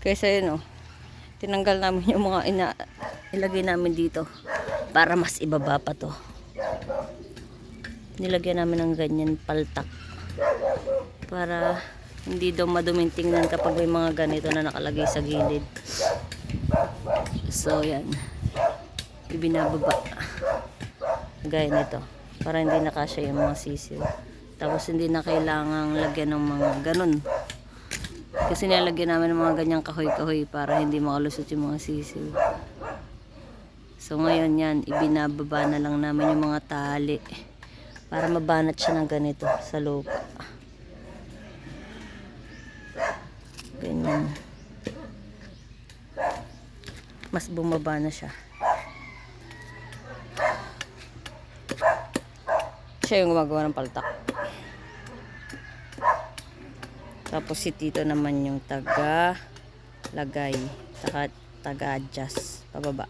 Kaysa yun oh, tinanggal namin yung mga ina ilagay namin dito para mas ibaba pa to. Nilagyan namin ng ganyan paltak para hindi daw maduming tingnan kapag may mga ganito na nakalagay sa gilid. So yan, ibinababa. Gaya nito, para hindi nakasya yung mga sisiw. Tapos hindi na kailangang lagyan ng mga ganun. Kasi nilagyan namin ng mga ganyang kahoy-kahoy para hindi makalusot yung mga sisiw. So ngayon yan, ibinababa na lang namin yung mga tali para mabanat siya ng ganito sa lupa. Ganyan. Mas bumaba na siya. Siya yung gumagawa ng paltak. Tapos si Tito naman yung taga lagay. Saka taga adjust. Pababa.